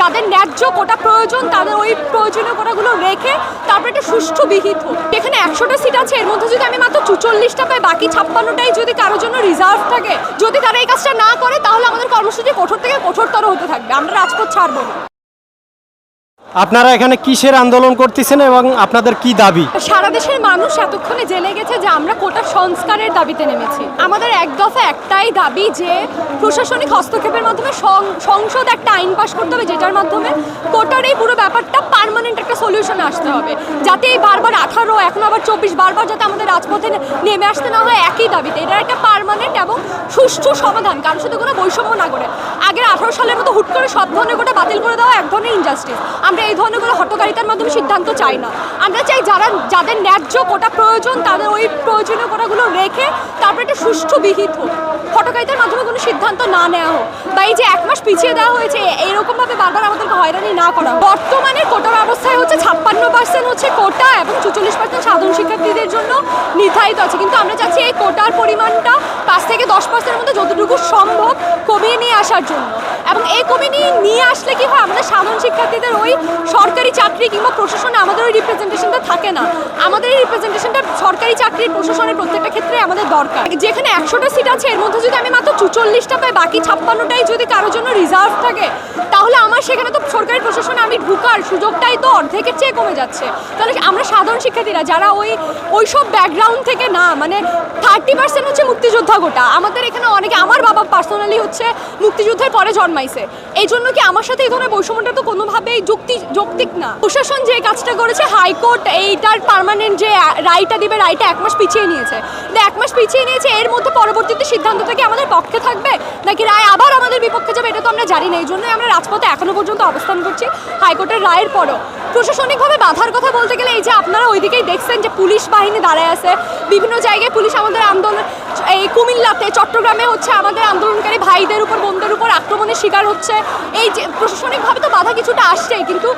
যাদের ন্যায্য কোটা প্রয়োজন, তাদের ওই প্রয়োজনীয় কোটাগুলো রেখে তারপরে একটা সুষ্ঠু বিহিত হোক। এখানে একশোটা সিট আছে, এর মধ্যে যদি আমি মাত্র চুচল্লিশটা পাই, বাকি ছাপ্পান্নটাই যদি কারোর জন্য রিজার্ভ থাকে, যদি তারা এই কাজটা না করে, তাহলে আমাদের কর্মসূচি কঠোর থেকে কঠোরতর হতে থাকবে। আমরা রাজপথ ছাড়বো না। আপনারা এখানে কিসের আন্দোলন করতেছেন এবং আপনাদের কি দাবি? সারা দেশের মানুষ এতক্ষণে জেলে গেছে যে আমরা কোটা সংস্কারের দাবিতে নেমেছি। আমাদের এক দফা একটাই দাবি যে প্রশাসনিক হস্তক্ষেপের মাধ্যমে সংসদ একটা আইন পাশ করতে হবে যেটার মাধ্যমে কোটার এই পুরো ব্যাপারটা পারমানেন্ট একটা সলিউশনে আসতে হবে। যাতে এই বারবার আঠারো, এখন আবার চব্বিশ, বারবার যাতে আমাদের রাজপথে নেমে আসতে না হয় একই দাবিতে। এটা একটা পার্মানেন্ট এবং সুষ্ঠু সমাধান কারোর সাথে কোনো বৈষম্য না করে। আগের আঠারো সালের মতো হুট করে সব ধরনের কোটা বাতিল করে দেওয়া এক ধরনের ইনজাস্টিস আমরা এই ধরনের কোনো হটকারিতার মাধ্যমে সিদ্ধান্ত চাই না। আমরা চাই যারা, যাদের ন্যায্য কোটা প্রয়োজন, তাদের ওই প্রয়োজনীয় কোটাগুলো রেখে তারপরে একটা সুষ্ঠু বিহিত হোক। হটকারিতার মাধ্যমে কোনো সিদ্ধান্ত না নেওয়া হোক। বা এই যে এক মাস পিছিয়ে দেওয়া হয়েছে এইরকমভাবে বারবার আমাদেরকে হয়রানি না করা বর্তমানে কোটা ব্যবস্থায় হচ্ছে ছাপ্পান্ন পার্সেন্ট হচ্ছে কোটা এবং চুচল্লিশ পার্সেন্ট সাধারণ শিক্ষার্থীদের জন্য নির্ধারিত আছে। কিন্তু আমরা চাচ্ছি এই কোটার পরিমাণটা পাঁচ থেকে দশ পার্সেন্টের মধ্যে যতটুকু সম্ভব আসার জন্য। এবং এই কমিটি নিয়ে আসলে কি হয়? আমাদের সাধারণ শিক্ষার্থীদের ওই সরকারি চাকরি কিংবা প্রশাসনে আমাদের ওই রিপ্রেজেন্টেশনটা থাকে না। আমাদের এই রিপ্রেজেন্টেশনটা সরকারি চাকরির প্রশাসনের প্রত্যেকটা ক্ষেত্রে আমাদের দরকার। যেখানে একশোটা সিট আছে, এর মধ্যে যদি আমি মাত্র চুচল্লিশটা পাই, বাকি ছাপ্পান্নটাই যদি কারোর জন্য রিজার্ভ থাকে, তাহলে আমার সেখানে তো সরকারি প্রশাসনে আমি ঢুকার সুযোগটাই তো অর্ধেকের চেয়ে কমে যাচ্ছে। তাহলে আমরা সাধারণ শিক্ষার্থীরা যারা ওই ওই সব ব্যাকগ্রাউন্ড থেকে না মানে থার্টি পার্সেন্ট হচ্ছে মুক্তিযোদ্ধা গোটা। আমাদের এখানে অনেকে, আমার বাবা পার্সোনালি হচ্ছে মুক্তিযুদ্ধের পরে জন্মাইছে। এই জন্য কি আমার সাথে এই ধরনের বৈষম্যটা তো কোনোভাবেই যুক্তি, যৌক্তিক না। প্রশাসন যে কাজটা করেছে, হাইকোর্ট এইটার পার্মানেন্ট যে রায়টা দিবে, রায়টা এক মাস পিছিয়ে নিয়েছে। এক মাস পিছিয়ে নিয়েছে, এর মধ্যে পরবর্তীতে সিদ্ধান্তটা কি আমাদের পক্ষে থাকবে? নাকি রায় আবার আমাদের বিপক্ষে যাবে, এটা তো আমরা জানি না। এই জন্যই আমরা রাজপথে এখনও পর্যন্ত অবস্থান করছি। হাইকোর্টের রায়ের পরও। প্রশাসনিকভাবে বাধার কথা বলতে গেলে এই যে আপনারা ওইদিকেই দেখছেন যে পুলিশ বাহিনী দাঁড়ায় আছে। বিভিন্ন জায়গায় পুলিশ আমাদের আন্দোলন, এই কুমিল্লাতে, চট্টগ্রামে হচ্ছে আমাদের আন্দোলনকারী ভাইদের উপর, বোনদের উপর আক্রমণের শিকার হচ্ছে। এই যে প্রশাসনিকভাবে তো বাধা কিছুটা আসছেই, কিন্তু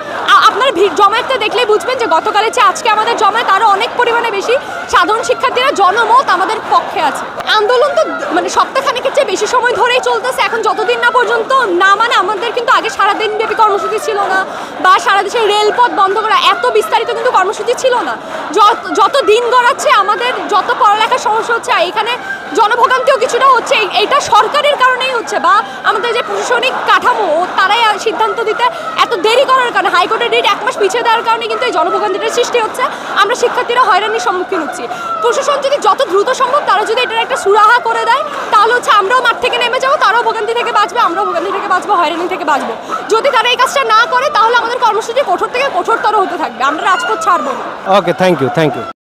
আপনার ভিড়, জমায়েতটা দেখলেই বুঝবেন যে গতকালের চেয়ে আজকে আমাদের জমায়েত আরও অনেক পরিমাণে বেশি সাধারণ শিক্ষার্থীরা জনমত আমাদের পক্ষে আছে। আন্দোলন তো মানে সপ্তাহখানেকের চেয়ে বেশি সময় ধরেই চলতেছে। এখন যতদিন না পর্যন্ত না মানে আমাদের কিন্তু আগে সারাদিন ব্যাপী ছিল না বা সারা দেশের রেলপথ বন্ধ করা এত বিস্তারিত কিন্তু কর্মসূচি ছিল না। যত দিন গড়াচ্ছে আমাদের, যত পড়ালেখার সমস্যা হচ্ছে এখানে জনভোগান্তিও কিছুটা হচ্ছে এইটা সরকারের কারণেই হচ্ছে বা আমাদের যে প্রশাসনিক কাঠামো তারাই সিদ্ধান্ত দিতে এত দেরি করার কারণে, হাইকোর্টের ডেট এক মাস পিছিয়ে দেওয়ার কারণে কিন্তু এই জনভোগান্তিটার সৃষ্টি হচ্ছে। আমরা শিক্ষার্থীরা হয়রানির সম্মুখীন হচ্ছি। প্রশাসন যদি যত দ্রুত সম্ভব তারা যদি এটার একটা সুরাহা করে দেয় তাহলে হচ্ছে আমরাও মাঠ থেকে নেমে যাব তারাও ভোগান্তি থেকে বাঁচবে থেকে বাঁচবো, হয়রানি থেকে বাঁচবো। যদি তারা এই কাজটা না করে, তাহলে আমাদের কর্মসূচি কঠোর থেকে কঠোরতর হতে থাকবে। আমরা রাজপথ ছাড়বো okay thank you thank you